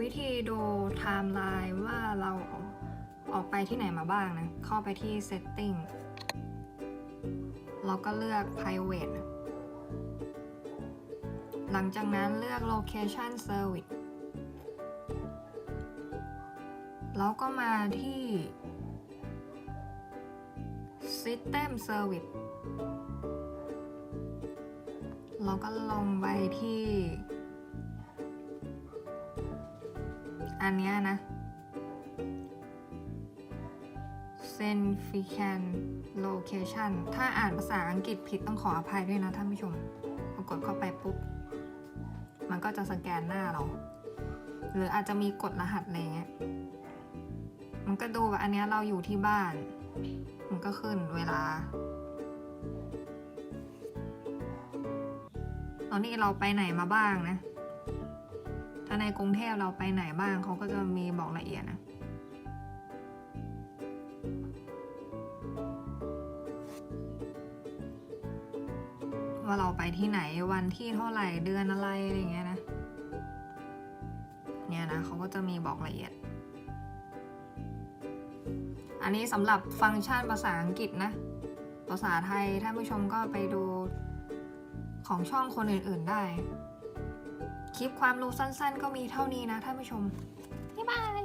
วิธีดูไทม์ไลน์ว่าเราออกไปที่ไหนมาบ้างนะ เข้าไปที่ setting เราก็เลือก private หลังจากนั้นเลือก location service แล้วก็มาที่ system service เราก็ลงไปที่ อันนี้นะ significant location ถ้าอ่านภาษาอังกฤษผิดต้องขออภัยด้วยนะท่านผู้ชมพอกดเข้าไปปุ๊บ มันก็จะสแกนหน้าเรา หรืออาจจะมีกดรหัสอะไรเงี้ย มันก็ดูว่าอันนี้เราอยู่ที่บ้าน มันก็ขึ้นเวลา ตอนนี้เราไปไหนมาบ้างนะ ถ้าในกรุงเทพเราไปไหนบ้างเขาก็จะมีบอกละเอียดนะว่าเราไปที่ไหนวันที่เท่าไหร่เดือนอะไรอะไรอย่างเงี้ยนะ เนี่ยนะเขาก็จะมีบอกละเอียด อันนี้สำหรับฟังก์ชันภาษาอังกฤษนะ ภาษาไทยท่านผู้ชมก็ไปดูของช่องคนอื่น ๆได้ คลิปความรู้สั้นๆ ก็มีเท่านี้นะท่านผู้ชมบ๊ายบาย